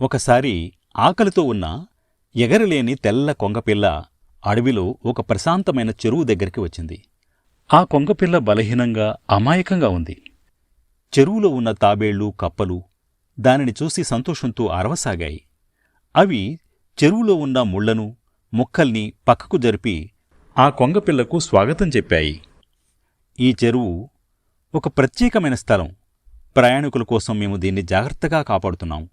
ఒకసారి ఆకలితో ఉన్న ఎగరలేని తెల్ల కొంగపిల్ల అడవిలో ఒక ప్రశాంతమైన చెరువు దగ్గరికి వచ్చింది. ఆ కొంగపిల్ల బలహీనంగా అమాయకంగా ఉంది. చెరువులో ఉన్న తాబేళ్ళు కప్పలు దానిని చూసి సంతోషంతో అరవసాగాయి. అవి చెరువులో ఉన్న ముళ్ళను ముక్కల్ని పక్కకు జరిపి ఆ కొంగపిల్లకు స్వాగతం చెప్పాయి. ఈ చెరువు ఒక ప్రత్యేకమైన స్థలం. ప్రయాణికుల కోసం మేము దీన్ని జాగ్రత్తగా కాపాడుతున్నాం.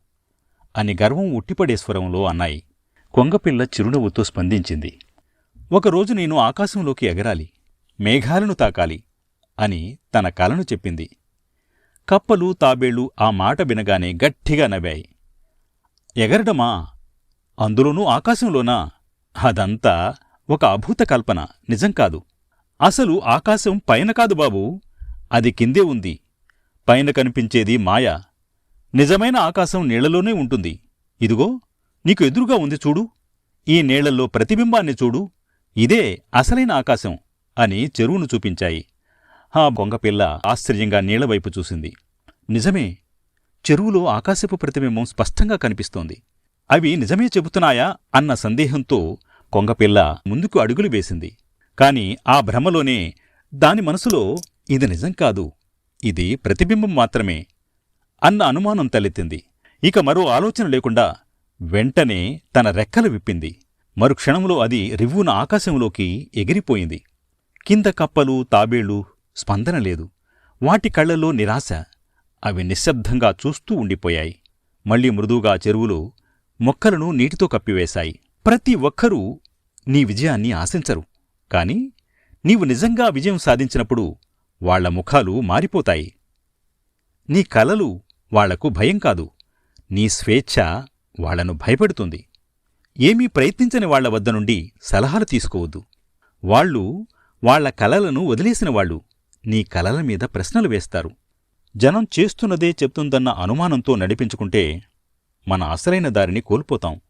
అని గర్వం ఉట్టిపడే స్వరంలో అన్నాయి. కొంగపిల్ల చిరునవ్వుతో స్పందించింది. ఒకరోజు నేను ఆకాశంలోకి ఎగరాలి. మేఘాలను తాకాలి అని తన కలను చెప్పింది. కప్పలు తాబేళ్ళు ఆ మాట వినగానే గట్టిగా నవ్వాయి. ఎగరడమా? అందులోనూ ఆకాశంలోనా? అదంతా ఒక అభూత కల్పన నిజం కాదు. అసలు ఆకాశం పైన కాదు బాబూ. అది కిందే ఉంది. పైన కనిపించేది మాయ. నిజమైన ఆకాశం నీళ్ళలోనే ఉంటుంది. ఇదిగో నీకు ఎదురుగా ఉంది చూడు. ఈ నీళ్ళలో ప్రతిబింబాన్ని చూడు. ఇదే అసలైన ఆకాశం అని చెరువును చూపించాయి. ఆ బొంగపిల్ల ఆశ్చర్యంగా నీళ్ళవైపు చూసింది. నిజమే చెరువులో ఆకాశపు ప్రతిబింబం స్పష్టంగా కనిపిస్తోంది. అవి నిజమే చెబుతున్నాయా అన్న సందేహంతో కొంగపిల్ల ముందుకు అడుగులు వేసింది. కాని ఆ భ్రమలోనే దాని మనసులో ఇది నిజం కాదు. ఇది ప్రతిబింబం మాత్రమే. అన్న అనుమానం తలెత్తింది. ఇక మరో ఆలోచన లేకుండా వెంటనే తన రెక్కలు విప్పింది. మరుక్షణంలో అది రివ్వున ఆకాశంలోకి ఎగిరిపోయింది. కింద కప్పలు తాబేళ్ళు స్పందన లేదు. వాటి కళ్ళల్లో నిరాశ. అవి నిశ్శబ్దంగా చూస్తూ ఉండిపోయాయి. మళ్ళీ మృదువుగా చెరువులు మొక్కలను నీటితో కప్పివేశాయి. ప్రతి ఒక్కరూ నీ విజయాన్ని ఆశించరు. కాని నీవు నిజంగా విజయం సాధించినప్పుడు వాళ్ళ ముఖాలు మారిపోతాయి. నీ కలలు వాళ్ళకు భయం కాదు. నీ స్వేచ్ఛ వాళ్ళను భయపెడుతుంది. ఏమీ ప్రయత్నించని వాళ్ళ వద్ద నుండి సలహాలు తీసుకోవద్దు. వాళ్ళు వాళ్ళ కలలను వదిలేసిన వాళ్ళు నీ కలల మీద ప్రశ్నలు వేస్తారు. జనం చేస్తున్నదే చెప్తుందన్న అనుమానంతో నడిపించుకుంటే మన అసలైన దారిని కోల్పోతాం.